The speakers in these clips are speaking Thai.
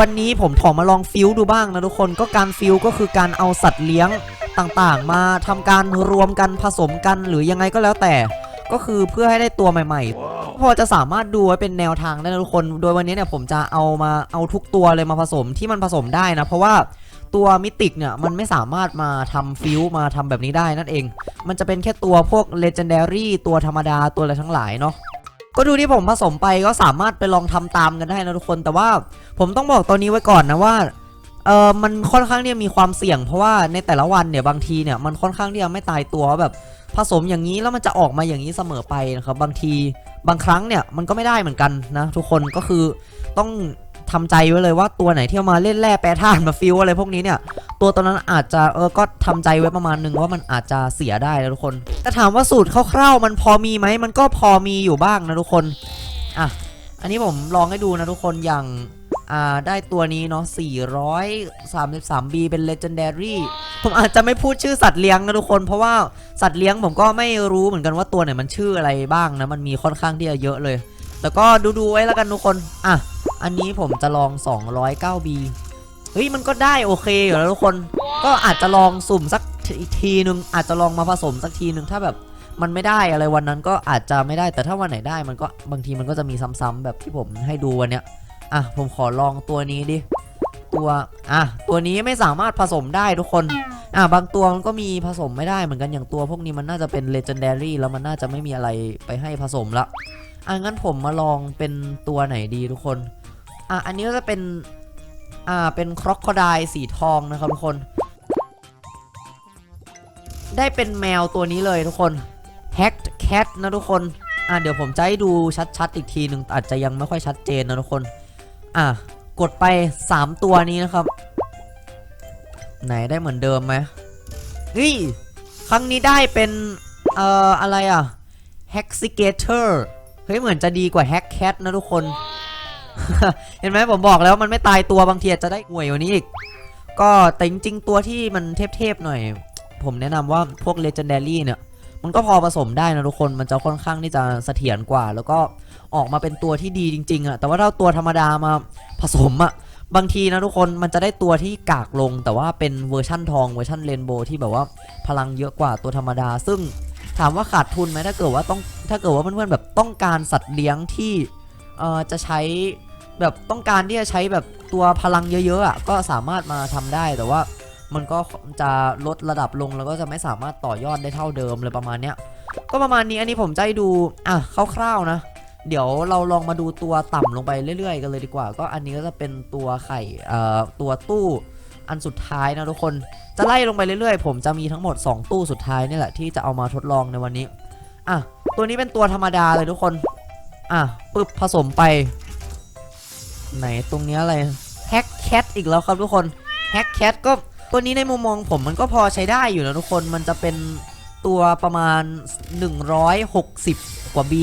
วันนี้ผมขอมาลองฟิวดูบ้างนะทุกคนก็การฟิวก็คือการเอาสัตว์เลี้ยงต่างๆ มาทำการรวมกันผสมกันหรือยังไงก็แล้วแต่ ก็คือเพื่อให้ได้ตัวใหม่ๆ พอจะสามารถดูไว้เป็นแนวทางได้นะทุกคน โดยวันนี้เนี่ยผมจะเอามาเอาทุกตัวเลยมาผสมที่มันผสมได้นะเพราะว่าตัวมิติกเนี่ยมันไม่สามารถมาทำฟิวมาทำแบบนี้ได้นั่นเอง มันจะเป็นแค่ตัวพวก Legendary ตัวธรรมดาตัวอะไรทั้งหลายเนาะ ก็ดูที่ผมผสมไปก็สามารถไปลองทำตามกันได้นะทุกคนแต่ว่าผมต้องบอกตัวนี้ไว้ก่อนนะว่าเออมันค่อนข้างเนี่ยมีความเสี่ยง เพราะว่าในแต่ละวันเนี่ยบางทีเนี่ยมันค่อนข้างที่จะไม่ตายตัวแบบผสมอย่างนี้แล้วมันจะออกมาอย่างนี้เสมอไปนะครับบางทีบางครั้งเนี่ยมันก็ไม่ได้เหมือนกันนะทุกคนก็คือต้อง ทำใจไว้เลยว่าตัวไหนที่เอามาเล่นแร่แปรธาตุมาฟิวอะไรพวกนี้เนี่ย ตัวตอนนั้นอาจจะเออก็ทำใจไว้ประมาณนึงว่ามันอาจจะเสียได้นะทุกคน แต่ถามว่าสูตรคร่าวๆมันพอมีไหมมันก็พอมีอยู่บ้างนะทุกคนอะอันนี้ผมลองให้ดูนะทุกคนอย่างอ่าได้ตัวนี้เนาะ 433B เป็น Legendary ผมอาจจะไม่พูดชื่อสัตว์เลี้ยงนะทุกคน เพราะว่าสัตว์เลี้ยงผมก็ไม่รู้เหมือนกันว่าตัวไหนมันชื่ออะไรบ้างนะ มันมีค่อนข้างที่จะเยอะเลย แล้วก็ดูๆไว้แล้วกันทุกคน อะ อันนี้ผมจะลอง 209B เฮ้ยมันก็ได้โอเคอยู่แล้วทุกคน ก็อาจจะลองสุ่มสักทีนึง อาจจะลองมาผสมสักทีนึงถ้าแบบมันไม่ได้อะไรวันนั้นก็อาจจะไม่ได้แต่ถ้าวันไหนได้มันก็บางทีมันก็จะมีซ้ำๆแบบที่ผมให้ดูวันเนี้ยอะผมขอลองตัวนี้ดิตัวอะตัวนี้ไม่สามารถผสมได้ทุกคนอะบางตัวมันก็มีผสมไม่ได้เหมือนกันอย่างตัวพวกนี้มันน่าจะเป็น legendary แล้วมันน่าจะไม่มีอะไรไปให้ผสมละอะงั้นผมมาลองเป็นตัวไหนดีทุกคน อะอันนี้ก็จะเป็น อ่า เป็นครอกโคดายสีทองนะครับทุกคน ได้เป็นแมวตัวนี้เลยทุกคน Hacked Cat นะทุกคน อ่าเดี๋ยวผมจะให้ดูชัดๆ อีกทีหนึ่งอาจจะยังไม่ค่อยชัดเจนนะทุกคน อะ กดไป 3 ตัวนี้นะครับ ไหนได้เหมือนเดิมไหมเฮ้ยครั้งนี้ได้เป็น เอ่อ อะไรอะ Haxigator เฮ้ย เหมือนจะดีกว่า Hack Cat นะทุกคน เห็นไหมผมบอกแล้วมันไม่ตายตัวบางทีอาจจะได้ห่วยกว่านี้อีก ก็แต่จริงๆตัวที่มันเทพๆหน่อย ผมแนะนำว่าพวก Legendary เนี่ย มันก็พอผสมได้นะทุกคนมันจะค่อนข้างที่จะเสถียรกว่า แล้วก็ออกมาเป็นตัวที่ดีจริงๆอะแต่ว่าถ้าตัวธรรมดามาผสมอะบางทีนะทุกคนมันจะได้ตัวที่กากลง แต่ว่าเป็นเวอร์ชั่นทองเวอร์ชั่นเรนโบว์ที่แบบว่าพลังเยอะกว่าตัวธรรมดา ซึ่งถามว่าขาดทุนไหมถ้าเกิดว่าต้องถ้าเกิดว่าเพื่อนๆแบบต้องการสัตว์เลี้ยงที่ เอ่อจะใช้แบบต้องการที่จะใช้แบบตัวพลังเยอะๆอะก็สามารถมาทำได้แต่ว่ามันก็จะลดระดับลงแล้วก็จะไม่สามารถต่อยอดได้เท่าเดิมเลยประมาณเนี้ยก็ประมาณนี้อันนี้ผมจะให้ดูอะคร่าวๆนะ เดี๋ยวเราลองมาดูตัวต่ำลงไปเรื่อยๆ กันเลยดีกว่า ก็อันนี้ก็จะเป็นตัวไข่เอ่อตัวตู้อันสุดท้ายนะทุกคนจะไล่ลงไปเรื่อยๆ ผมจะมีทั้งหมด 2 ตู้สุดท้ายนี่แหละที่จะเอามาทดลองในวันนี้อะตัวนี้เป็นตัวธรรมดาเลยทุกคน อะปึ๊บผสมไป ไหนตรงนี้อะไรแฮกแคทอีกแล้วครับทุกคนแฮกแคทก็ตัวนี้ในมุมมองผมมันก็พอใช้ได้อยู่นะทุกคนมันจะเป็นตัวประมาณ 160 กว่า B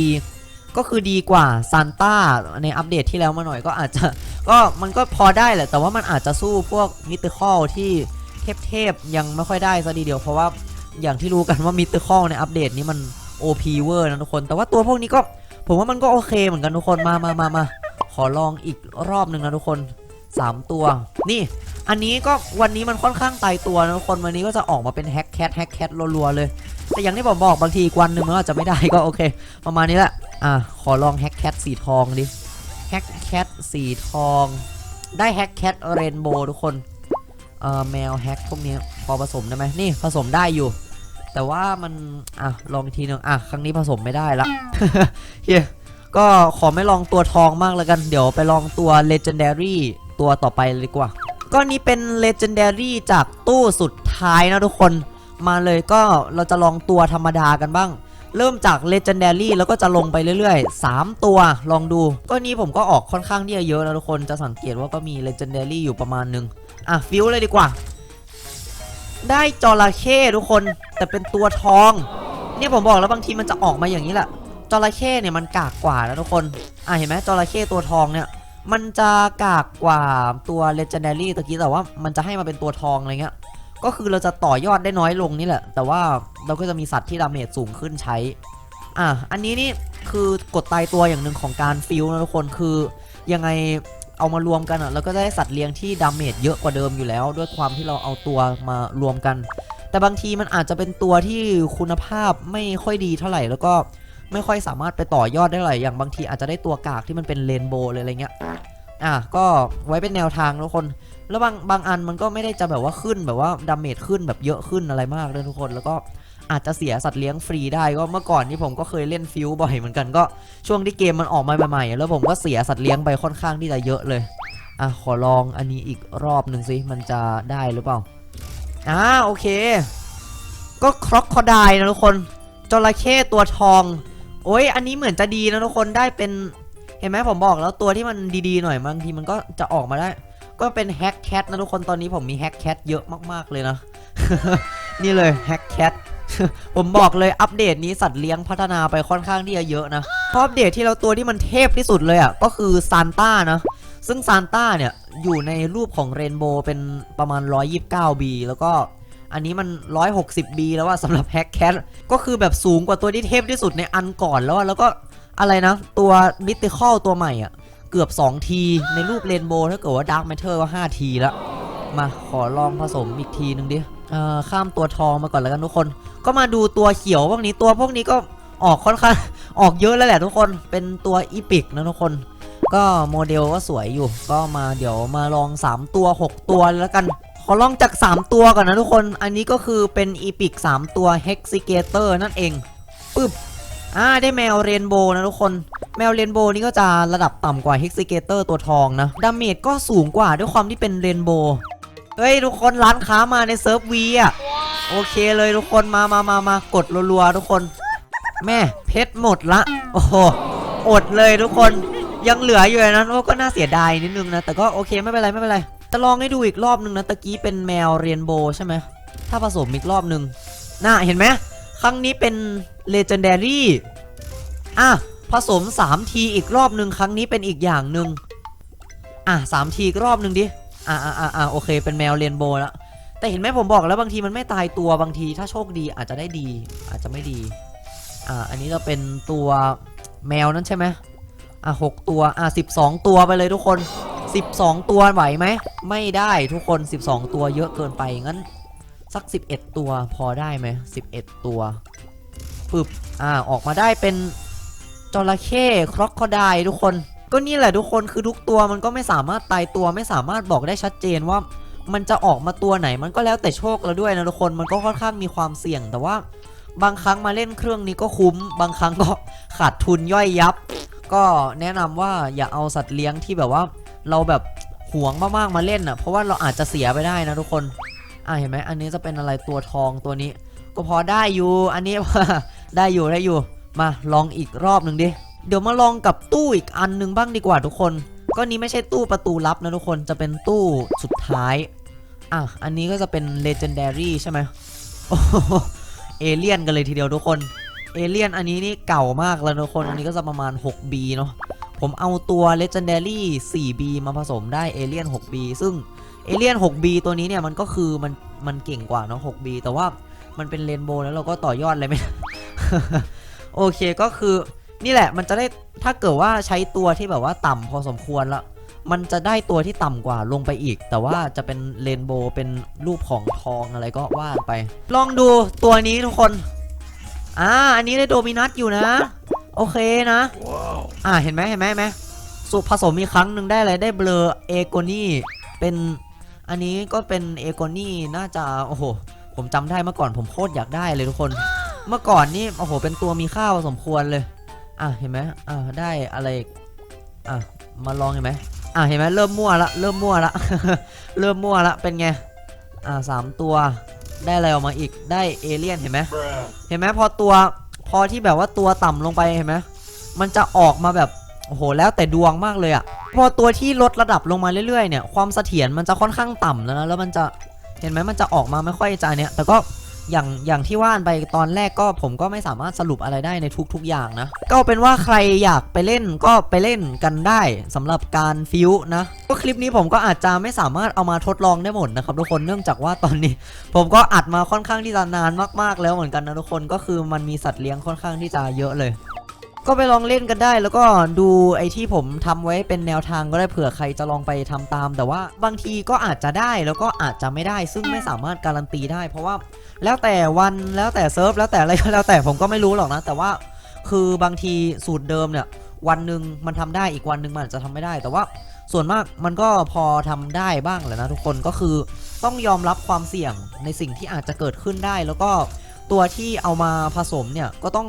ก็คือดีกว่าซานต้าในอัปเดตที่แล้วมาหน่อยก็อาจจะก็มันก็พอได้แหละ แต่ว่ามันอาจจะสู้พวกมิเตอร์คอลที่เทพๆยังไม่ค่อยได้ซะดีเดียวเพราะว่าอย่างที่รู้กันว่ามิเตอร์คอลในอัปเดตนี้มัน OP เวอร์นะทุกคน แต่ว่าตัวพวกนี้ก็ ผมว่ามันก็โอเคเหมือนกันทุกคนมามามามาขอลองอีกรอบหนึ่งนะทุกคน 3 ตัว นี่ อันนี้ก็วันนี้มันค่อนข้างตายตัวนะทุกคนวันนี้ก็จะออกมาเป็นแฮกแคทแฮกแคทรัวๆเลย แต่อย่างที่ผมบอกบางทีอีกวันหนึ่งมันอาจจะไม่ได้ก็โอเค ประมาณนี้แหละอะขอลองแฮกแคทสีทองดิแฮกแคทสีทอง ได้แฮกแคทเรนโบว์ทุกคนเอ่อแมวแฮกพวกนี้พอผสมได้ไหมนี่ผสมได้อยู่ แต่ว่ามันอะลองอีกทีหนึงอะครั้งนี้ผสมไม่ได้ละเฮียก็ขอไม่ลองตัวทองมากแล้วกัน เดี๋ยวไปลองตัว Legendary ตัวต่อไปเลยดีกว่า ก็นี้เป็น Legendary จากตู้สุดท้ายนะทุกคน มาเลยก็เราจะลองตัวธรรมดากันบ้าง เริ่มจาก Legendary แล้วก็จะลงไปเรื่อยๆ 3 ตัวลองดู ก็นี้ผมก็ออกค่อนข้างที่จะเยอะนะทุกคน จะสังเกตว่าก็มี Legendary อยู่ประมาณหนึง อะฟิวเลยดีกว่า ได้จระเข้ทุกคนแต่เป็นตัวทอง เนี่ยผมบอกแล้วบางทีมันจะออกมาอย่างนี้แหละจระเข้เนี่ยมันกากกว่านะทุกคนอะเห็นไหมจระเข้ตัวทองเนี่ย มันจะกากกว่าตัว legendary ตะกี้แต่ว่ามันจะให้มาเป็นตัวทองอะไรเงี้ยก็คือเราจะต่อยอดได้น้อยลงนี่แหละ แต่ว่าเราก็จะมีสัตว์ที่ดาเมจสูงขึ้นใช้อะอันนี้นี่คือกดตายตัวอย่างหนึ่งของการฟิลนะทุกคนคือยังไง เอามารวมกันอะแล้วก็ได้สัตว์เลี้ยงที่ดาเมจเยอะกว่าเดิมอยู่แล้ว ด้วยความที่เราเอาตัวมารวมกัน แต่บางทีมันอาจจะเป็นตัวที่คุณภาพไม่ค่อยดีเท่าไหร่แล้วก็ไม่ค่อยสามารถไปต่อยอดได้เท่าไหร่อย่างบางทีอาจจะได้ตัวกากที่มันเป็นเรนโบว์เลยอะไรเงี้ยอะก็ไว้เป็นแนวทางทุกคน แล้วบางบางอันมันก็ไม่ได้จะแบบว่าขึ้นแบบว่าดาเมจขึ้นแบบเยอะขึ้นอะไรมากเลยทุกคนแล้วก็ อาจจะเสียสัตว์เลี้ยงฟรีได้ก็เมื่อก่อนนี่ผมก็เคยเล่นฟิวบ่อยเหมือนกันก็ช่วงที่เกมมันออกมาใหม่ๆแล้วผมก็เสียสัตว์เลี้ยงไปค่อนข้างที่จะเยอะเลยอะขอลองอันนี้อีกรอบหนึ่งสิมันจะได้หรือเปล่าอ่าโอเค ก็ครอกคอดายนะทุกคนจระเข้ตัวทอง โอ้ยอันนี้เหมือนจะดีนะทุกคนได้เป็นเห็นไหมผมบอกแล้วตัวที่มันดีๆหน่อยบางทีมันก็จะออกมาได้ ก็เป็นแฮกแคทนะทุกคนตอนนี้ผมมีแฮกแคทเยอะมากๆเลยนะ นี่เลยแฮกแคท ผมบอกเลยอัปเดตนี้สัตว์เลี้ยงพัฒนาไปค่อนข้างที่จะเยอะนะเพราะอัปเดตที่เราตัวที่มันเทพที่สุดเลยอะก็คือซานต้านะซึ่งซานต้าเนี่ยอยู่ในรูปของเรนโบว์เป็นประมาณ 129B แล้วก็อันนี้มัน 160B แล้วว่าสำหรับแฮกแคทก็คือแบบสูงกว่าตัวที่เทพที่สุดในอันก่อนแล้วอะแล้วก็อะไรนะ ตัวมิติคอลตัวใหม่อะ เกือบ2ทีในรูปเรนโบว์ถ้าเกิดว่าดาร์ m แมทเทอร์ว่า5ทีแล้ว มาขอลองผสมอีกทีนึงดิเออข้ามตัวทองมาก่อนแล้วกันทุกคนก็มาดูตัวเขียวพวกนี้ตัวพวกนี้ก็ออกค่อนข้างออกเยอะแล้วแหละทุกคนเป็นตัวอีพิกนะทุกคน ก็โมเดลก็สวยอยู่ ก็มาเดี๋ยวมาลอง 3 ตัว 6 ตัวแล้วกัน ขอลองจาก 3 ตัวก่อนนะทุกคนอันนี้ก็คือเป็นอีพิก3 ตัว Hexigator นั่นเองปึ๊บอ่าได้แมวเรนโบว์นะทุกคน แมวเรนโบว์นี่ก็จะระดับต่ำกว่า Hexigator ตัวทองนะดาเมจก็สูงกว่าด้วยความที่เป็นเรนโบว์เฮ้ยทุกคนร้านค้ามาในเซิร์ฟวีอะ โอเคเลยทุกคนมามามามากดรัวๆทุกคน แม่เพชรหมดละ โอ้โหอดเลยทุกคนยังเหลืออยู่เลยนะก็น่าเสียดายนิดนึงนะ แต่ก็โอเคไม่เป็นไรไม่เป็นไรจะลองให้ดูอีกรอบนึงนะตะกี้เป็นแมวเรียนโบใช่ไหมถ้าผสมอีกรอบนึงน่าเห็นไหมครั้งนี้เป็น Legendary อะผสม 3 ทีอีกรอบหนึ่งครั้งนี้เป็นอีกอย่างหนึ่งอะสามทีอีกรอบหนึ่งดิอะอะอะอะโอเคเป็นแมวเรียนโบแล้ว แต่เห็นไหมผมบอกแล้วบางทีมันไม่ตายตัวบางที ถ้าโชคดีอาจจะได้ดี อาจจะไม่ดี อ่า อันนี้จะเป็นตัวแมวนั่นใช่ไหมอะหกตัว อะสิบสองตัวไปเลยทุกคน 12 ตัวไหวไหม ไม่ได้ทุกคน 12 ตัวเยอะเกินไป งั้น สัก 11 ตัวพอได้ไหม11 ตัวปึบอ่า ออกมาได้เป็นจระเข้ครอกคอดายทุกคน ก็นี่แหละทุกคน คือทุกตัวมันก็ไม่สามารถตายตัว ไม่สามารถบอกได้ชัดเจนว่า มันจะออกมาตัวไหนมันก็แล้วแต่โชคแล้วด้วยนะทุกคนมันก็ค่อนข้างมีความเสี่ยง แต่ว่าบางครั้งมาเล่นเครื่องนี้ก็คุ้ม บางครั้งก็ขาดทุนย่อยยับ ก็แนะนำว่าอย่าเอาสัตว์เลี้ยงที่แบบว่า เราแบบหวงมากๆมาเล่นอะเพราะว่าเราอาจจะเสียไปได้นะทุกคนอะเห็นไหมอันนี้จะเป็นอะไรตัวทองตัวนี้ ก็พอได้อยู่อันนี้ ได้อยู่ได้อยู่มาลองอีกรอบหนึ่งดิเดี๋ยวมาลองกับตู้อีกอันหนึงบ้างดีกว่าทุกคน ก็นี้ไม่ใช่ตู้ประตูลับนะทุกคนจะเป็นตู้สุดท้ายอะอันนี้ก็จะเป็น legendary ใช่ไหมเอเลียนกันเลยทีเดียวทุกคนเอเลียนอันนี้นี่เก่ามากแล้วทุกคนอันนี้ก็จะประมาณ 6B เนาะผมเอาตัว Legendary 4B มาผสมได้ Alien 6B ซึ่ง Alien 6B ตัวนี้เนี่ยมันก็คือมันมันเก่งกว่าเนาะ 6B แต่ว่ามันเป็นเรนโบว์แล้วเราก็ต่อยอดอะไรไม่ โอเคก็คือ นี่แหละมันจะได้ถ้าเกิดว่าใช้ตัวที่แบบว่าต่ำพอสมควรละมันจะได้ตัวที่ต่ำกว่าลงไปอีก แต่ว่าจะเป็นเรนโบว์เป็นรูปของทองอะไรก็ว่าไป ลองดูตัวนี้ทุกคนอ่าอันนี้ได้โดมินัสอยู่นะ โอเคนะ อ่าเห็นไหมเห็นไหมไหมสูตรผสมอีกครั้งหนึ่งได้อะไรได้เบลอเอโกนี่เป็นอันนี้ก็เป็นเอโกนี่น่าจะโอ้โหผมจำได้เมื่อก่อนผมโคตรอยากได้เลยทุกคน เมื่อก่อนนี่โอ้โหเป็นตัวมีค่าพอสมควรเลย อะเห็นไหมอ่าได้อะไรอะมาลองเห็นไหมอะเห็นไหมเริ่มมั่วละเริ่มมั่วละ เริ่มมั่วละเป็นไงอ่าสามตัวได้อะไรออกมาอีกได้เอเลี่ยนเห็นไหมเห็นไหมพอตัวพอที่แบบว่าตัวต่ำลงไปเห็นไหมมันจะออกมาแบบโอ้โหแล้วแต่ดวงมากเลยอะพอตัวที่ลดระดับลงมาเรื่อยๆเนี่ยความเสถียรมันจะค่อนข้างต่ำแล้วนะแล้วมันจะเห็นไหมมันจะออกมาไม่ค่อยจะเนี่ยแต่ก็ อย่างอย่างที่ว่านไปตอนแรกก็ผมก็ไม่สามารถสรุปอะไรได้ในทุก ๆ อย่างนะ ก็เป็นว่าใครอยากไปเล่นก็ไปเล่นกันได้สำหรับการฟิวนะก็คลิปนี้ผมก็อาจจะไม่สามารถเอามาทดลองได้หมดนะครับทุกคนเนื่องจากว่าตอนนี้ ผมก็อัดมาค่อนข้างที่จะนานมากๆแล้วเหมือนกันนะทุกคนก็คือมันมีสัตว์เลี้ยงค่อนข้างที่จะเยอะเลย ก็ไปลองเล่นกันได้ แล้วก็ดูไอ้ที่ผมทำไว้เป็นแนวทางก็ได้เผื่อใครจะลองไปทำตาม แต่ว่าบางทีก็อาจจะได้แล้วก็อาจจะไม่ได้ ซึ่งไม่สามารถการันตีได้ เพราะว่าแล้วแต่วันแล้วแต่เซิร์ฟแล้วแต่อะไรก็แล้วแต่ผมก็ไม่รู้หรอกนะ แต่ว่าคือบางทีสูตรเดิมเนี่ยวันหนึ่งมันทำได้อีกวันหนึ่งมันอาจจะทำไม่ได้ แต่ว่าส่วนมากมันก็พอทำได้บ้างแหละนะทุกคนก็คือต้องยอมรับความเสี่ยงในสิ่งที่อาจจะเกิดขึ้นได้แล้วก็ ตัวที่เอามาผสมเนี่ยก็ต้อง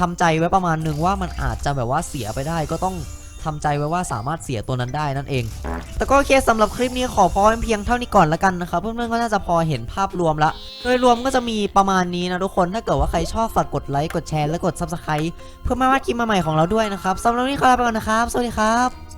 ทำใจไว้ประมาณหนึ่งว่ามันอาจจะแบบว่าเสียไปได้ก็ต้องทำใจไว้ว่าสามารถเสียตัวนั้นได้นั่นเอง แต่ก็โอเคสำหรับคลิปนี้ขอพอเพียงเท่านี้ก่อนละกันนะครับเพื่อนๆก็น่าจะพอเห็นภาพรวมละ โดยรวมก็จะมีประมาณนี้นะทุกคน ถ้าเกิดว่าใครชอบฝากกดไลค์ กดแชร์ และกด subscribe เพื่อไม่พลาดคลิปใหม่ๆของเราด้วยนะครับสำหรับวันนี้ขอลาไปก่อนนะครับ สวัสดีครับ